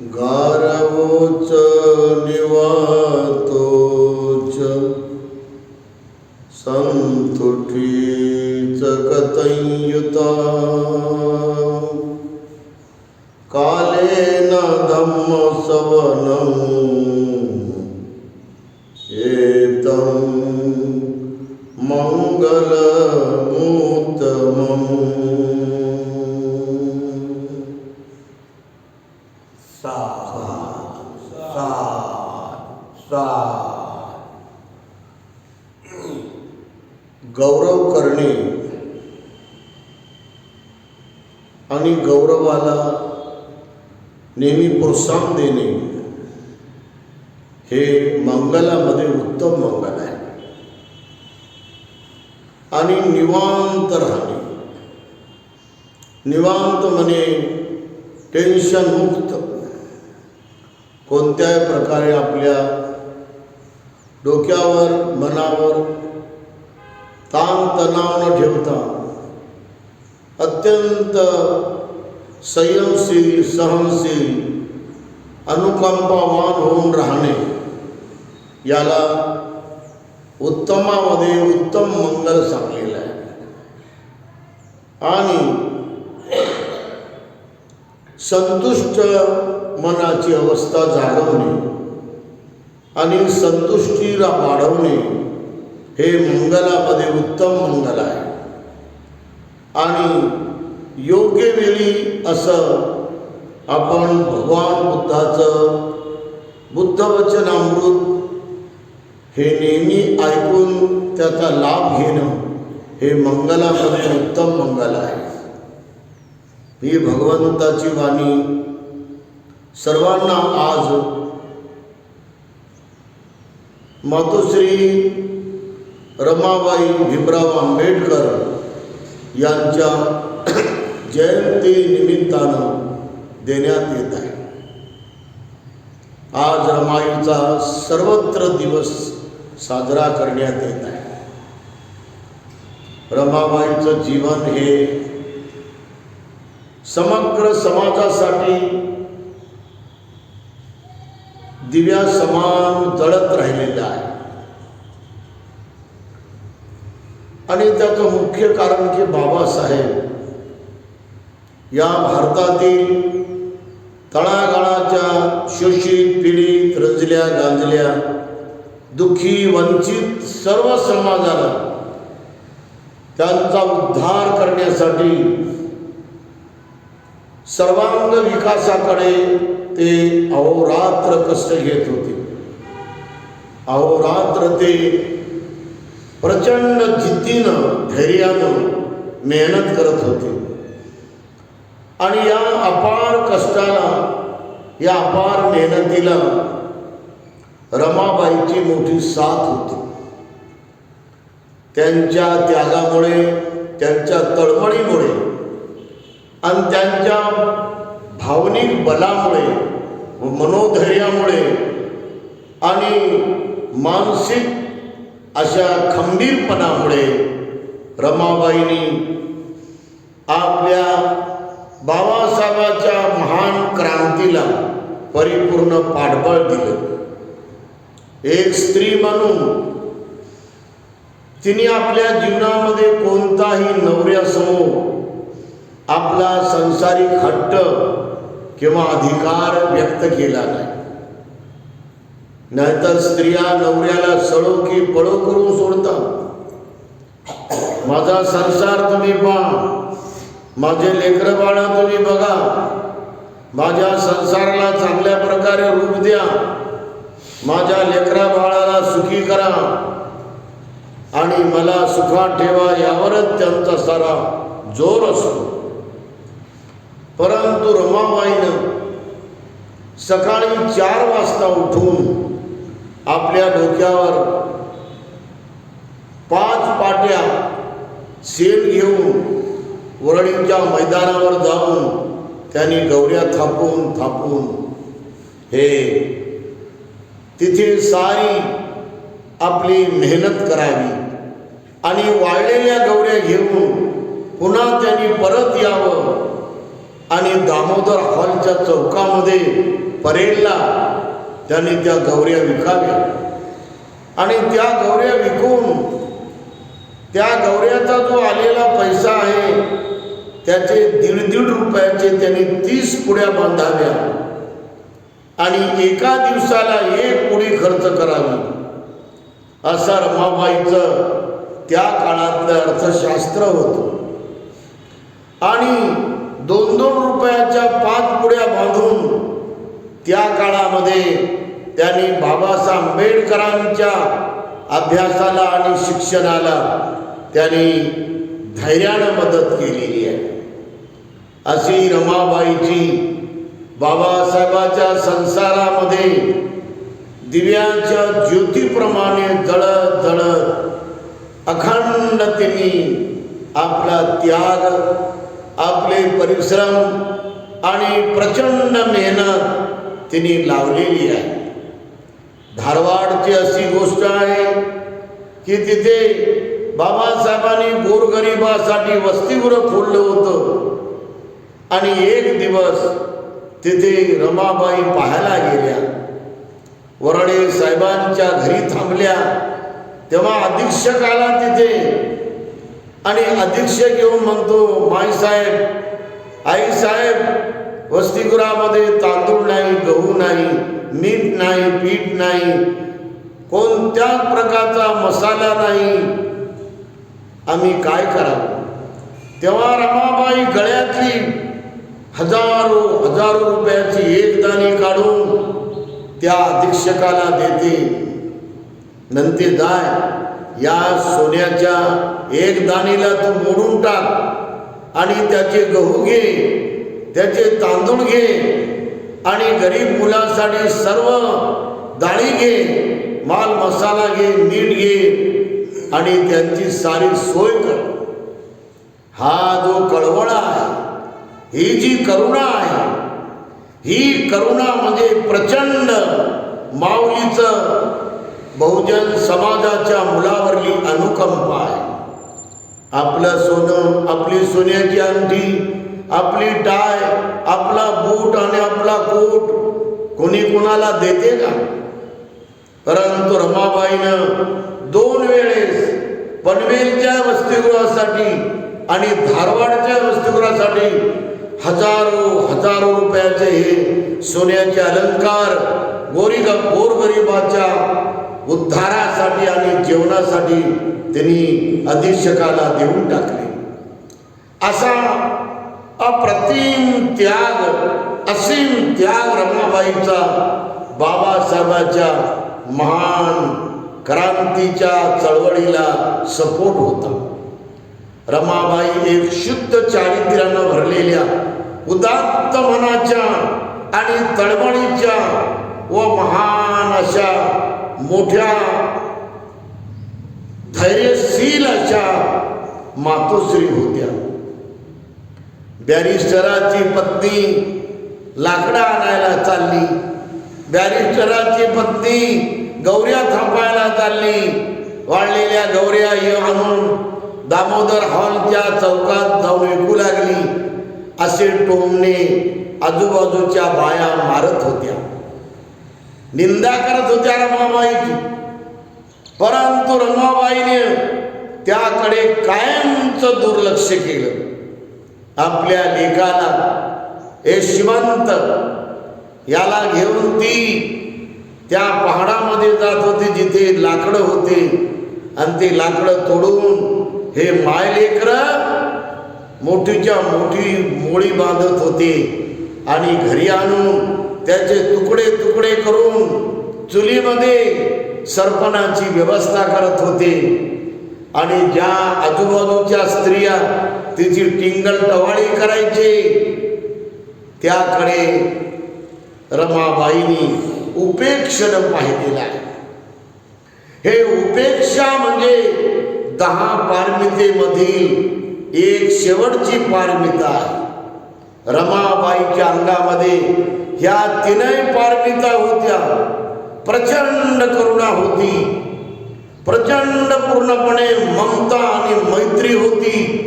ਗਰਵੋਚ ਨਿਵਾ प्रोत्साहन देणे. हे मंगलामध्ये उत्तम मंगल आहे. आणि निवांत राहणे. निवांत म्हणे टेन्शन मुक्त. कोणत्याही प्रकारे आपल्या डोक्यावर मनावर ताण तणाव न ठेवता अत्यंत संयमशील सहनशील अनुकंपावान होऊन राहणे. याला उत्तमामध्ये उत्तम मंगल सांगलेलं आहे. आणि संतुष्ट मनाची अवस्था जाणवणे आणि संतुष्टीला वाढवणे हे मंगलामध्ये उत्तम मंगल आहे. आणि योग्य वेळी असं आपण भगवान बुद्धाचं बुद्धवचनामृत हे नेहमी ऐकून त्याचा लाभ घेणं हे मंगलामध्ये उत्तम मंगल आहे. ही भगवंताची वाणी सर्वांना आज मातोश्री रमाबाई भीमराव आंबेडकर यांच्या जयंती निमित्तानं देण्यात येत आहे. आज रमाईचा सर्वत्र दिवस साजरा करण्यात येत आहे. रमाबाईचं जीवन हे समग्र समाजासाठी दिव्या समान जळत राहिलेलं आहे. आणि त्याचं मुख्य कारण की बाबासाहेब या भारतातील तळागाळाच्या शोषित पीडित रंजल्या गांजल्या दुःखी वंचित सर्व समाजाला त्यांचा उद्धार करण्यासाठी सर्वांग विकासाकडे ते अहोरात्र कष्ट घेत होते. अहोरात्र ते प्रचंड जिद्दीनं धैर्यानं मेहनत करत होते. आणि या अपार कष्टाला या अपार मेहनतीला रमाबाईची मोठी साथ होती. त्यांच्या त्यागामुळे त्यांच्या तळमळीमुळे आणि त्यांच्या भावनिक बलामुळे व मनोधैर्यामुळे आणि मानसिक अशा खंबीरपणामुळे रमाबाईंनी आपल्या बाबासाहेबाच्या महान क्रांतीला परिपूर्ण पाठबळ दिलं. एक स्त्री म्हणून तिने आपल्या जीवनामध्ये कोणताही नवऱ्यासमोर आपला संसारिक हट्ट किंवा अधिकार व्यक्त केला नाही. नाहीतर स्त्रिया नवऱ्याला सळो की पळो करून सोडतात. माझा संसार तुम्ही पहा. माझे लेकरं बाळा तुम्ही बघा. माझ्या संसाराला चांगल्या प्रकारे रूप द्या. माझ्या लेकरा बाळाला सुखी करा. आणि मला सुखात ठेवा यावरच त्यांचा सारा जोर असतो. परंतु रमाबाईनं सकाळी चार वाजता उठून आपल्या डोक्यावर पाच पाट्या सेल घेऊन वरळींच्या मैदानावर जाऊन त्यांनी गौऱ्या थापून थापून हे तिथे सारी आपली मेहनत करावी आणि वाळलेल्या गौऱ्या घेऊन पुन्हा त्यांनी परत यावं आणि दामोदर हॉलच्या चौकामध्ये परेडला त्यांनी त्या गौऱ्या विकाव्या. आणि त्या गौऱ्या विकून त्या गौऱ्याचा जो आलेला पैसा आहे त्याचे दीड दीड रुपयाचे त्याने तीस पुड्या बांधाव्या. आणि एका दिवसाला एक पुडी खर्च करावी. असं रमाबाईचं त्या काळातलं अर्थशास्त्र होतं. आणि दोन दोन रुपयाच्या पाच पुड्या बांधून त्या काळामध्ये त्यांनी बाबासाहेब आंबेडकरांच्या अभ्यासाला आणि शिक्षणाला त्यांनी धैर्यानं मदत केलेली आहे. अशी रमाबाईची बाबासाहेबाच्या संसारामध्ये दिव्यांच्या ज्योतीप्रमाणे जळत जळत अखंड तिने आपला त्याग आपले परिश्रम आणि प्रचंड मेहनत तिने लावलेली आहे. धारवाडची अशी गोष्ट आहे की तिथे बाबासाहेबांनी गोरगरिबासाठी वसतिगृह खोललं होतं. आणि एक दिवस तिथे रमाबाई पाहायला गेल्या. वरडे साहेबांच्या घरी थांबल्या. तेव्हा अधीक्षक आला तिथे. आणि अधीक्षक येऊन म्हणतो माईसाहेब आईसाहेब वसतिगृहामध्ये तांदूळ नाही गहू नाही मीठ नाही पीठ नाही. कोणत्याच प्रकारचा मसाला नाही आम्ही काय करावं? तेव्हा रमाबाई गळ्यातली हजारो हजारो रुपयाची एक दाणी काढून त्या अधीक्षकाला देते. नंतर जाय या सोन्याच्या एक दाणीला तू मोडून टाक आणि त्याचे गहू घे त्याचे तांदूळ घे आणि गरीब मुलांसाठी सर्व डाळी घे माल मसाला घे मीठ घे आणि त्यांची सारी सोय कर. हा जो कळवळा आहे ही जी करुणा आहे ही करुणा म्हणजे प्रचंड माऊलीचं बहुजन समाजाच्या मुलावरली अनुकंपा आहे. आपलं सोनं आपली सोन्याची अंगठी आपली टाय आपला बूट आणि आपला कोट कोणी कोणाला देते का? परंतु रमाबाईनं दोन वेळेस पनवेलच्या वसतिगृहासाठी आणि धारवाडच्या वसतिगृहासाठी हजारो हजारो रुपयाचे हे सोन्याचे अलंकार गोरी गोरगरिबाच्या उद्धारासाठी आणि जेवणासाठी त्यांनी अधीक्षकाला देऊन टाकले. असा अप्रतिम त्याग असीम त्याग रमाबाईचा बाबासाहेबाच्या महान क्रांतीच्या चळवळीला सपोर्ट होता. रमाबाई एक शुद्ध चारित्र्यानं भरलेल्या उदात्त मनाच्या आणि तळमळीच्या व महान अशा मोठ्या धैर्यशील अशा मातोश्री होत्या. बॅरिस्टराची पत्नी लाकडं आणायला चालली. बॅरिस्टराची पत्नी गौऱ्या थांबायला चालली. वाढलेल्या गौऱ्या ये आणून दामोदर हॉलच्या चौकात जाऊन विकू लागली. असे टोमणे आजूबाजूच्या बाया मारत होत्या. निंदा करत होत्या रमाबाईची. परंतु रमाबाईने त्याकडे कायमचं दुर्लक्ष केलं. आपल्या लेखाला हे श्रीमंत याला घेऊन ती त्या पहाडामध्ये जात होती जिथे लाकडं होते. आणि ते लाकडं तोडून हे मायलेकर मोठीच्या मोठी मोळी बांधत होते. आणि घरी आणून त्याचे तुकडे तुकडे करून चुलीमध्ये सरपणाची व्यवस्था करत होते. आणि ज्या आजूबाजूच्या स्त्रिया तिची टिंगल टवाळी करायचे त्याकडे रमाबाईंनी उपेक्षण पाहिलेलं आहे हे उपेक्षा म्हणजे दहा पारमितेमधील एक शेवटची पारमिता आहे. रमाबाईच्या अंगामध्ये ह्या तीनही पारमिता होत्या. प्रचंड करुणा होती. प्रचंड पूर्णपणे ममता आणि मैत्री होती.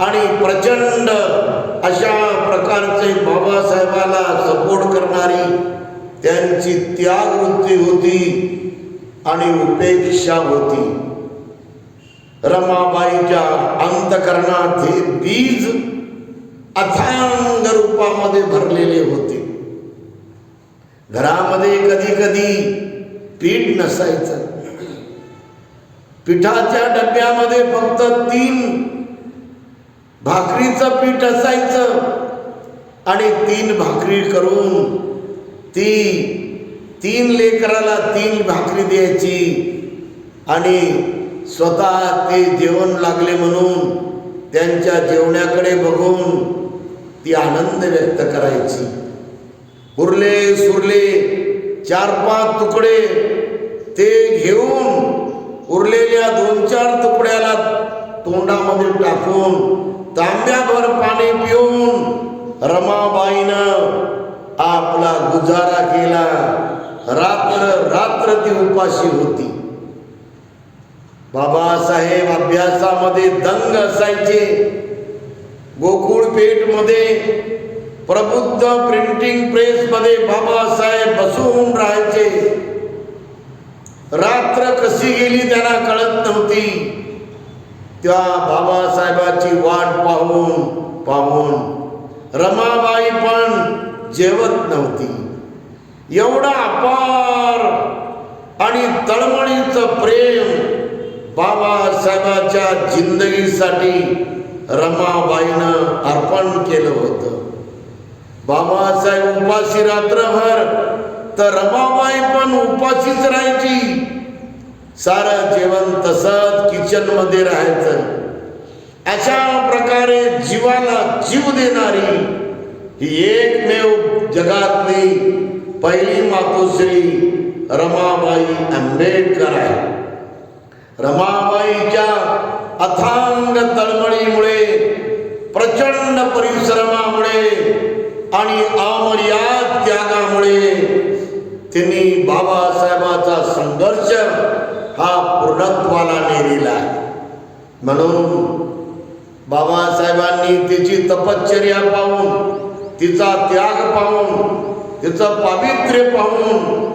आणि प्रचंड अशा प्रकारचे बाबासाहेबाला सपोर्ट करणारी त्यांची त्याग वृत्ती होती आणि उपेक्षा होती. रमाबाईच्या अंतकरणात हे बीज अथांग रूपामध्ये भरलेले होते. घरामध्ये कधी कधी पीठ नसायचं. पिठाच्या डब्यामध्ये फक्त तीन भाकरीचं पीठ असायचं. आणि तीन भाकरी करून ती तीन लेकराला तीन भाकरी द्यायची. आणि स्वतः ते जेवण लागले म्हणून त्यांच्या जेवणाकडे बघून ती आनंद व्यक्त करायची. उरले सुरले चार पाच तुकडे ते घेऊन उरलेल्या दोन चार तुकड्याला तोंडामध्ये टाकून तांब्याभर पाणी पिऊन रमाबाईनं आपला गुजारा केला. रात्र रात्र ती उपाशी होती. बाबासाहेब अभ्यासामध्ये दंग असायचे. गोकुळपेठमध्ये प्रबुद्ध प्रिंटिंग प्रेसमध्ये बाबासाहेब बसून राहायचे. रात्र कशी गेली त्यांना कळत नव्हती. त्या बाबासाहेबाची वाट पाहून पाहून रमाबाई पण जेवत नव्हती. एवढा अपार आणि तळमळीचं प्रेम बाबासाहेबाच्या जिंदगीसाठी रमाबाईनं अर्पण केलं होतं. बाबासाहेब उपाशी रात्रभर तर रमाबाई पण उपाशीच राहायची. सारं जेवण तसंच किचनमध्ये राहायचं. अशा प्रकारे जीवाला जीव देणारी ही एकमेव जगातली पहिली मातोश्री रमाबाई आंबेडकर आहे. रमाबाईच्या अथांग तळमळीमुळे प्रचंड परिश्रमामुळे आणि अमर्याद त्यागामुळे त्यांनी बाबासाहेबाचा संघर्ष हा पूर्णत्वाला नेलेला आहे. म्हणून बाबासाहेबांनी तिची तपश्चर्या पाहून तिचा त्याग पाहून तिचं पावित्र्य पाहून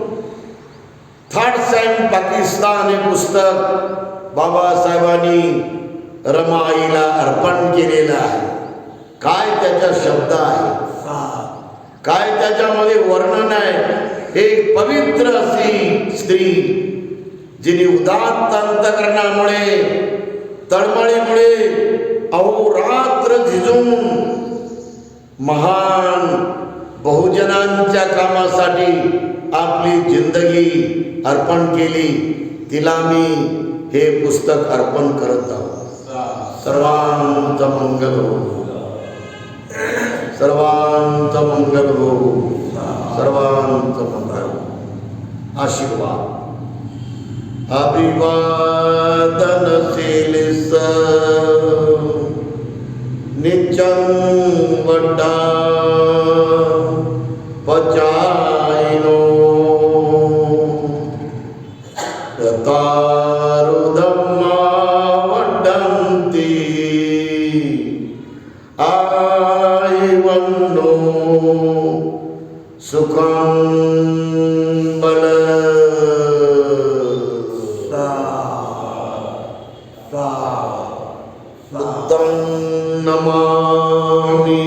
थर्ड सॅम पाकिस्तान हे पुस्तक बाबासाहेबांनी रमाईला अर्पण केलेलं आहे. काय त्याच्या शब्द आहे? काय त्याच्यामध्ये वर्णन आहे? एक पवित्र अशी स्त्री जिने उदात्त अंतकरणामुळे तळमळीमुळे अहोरात्र झिजून महान बहुजनांच्या कामासाठी आपली जिंदगी अर्पण केली तिला मी हे पुस्तक अर्पण करत आहोत. सर्वांचा मंगल हो. सर्वांचं मंगल हो. सर्वांचा मंगल हो. आशीर्वाद. अभिवादन शीलिस वटा நமாமி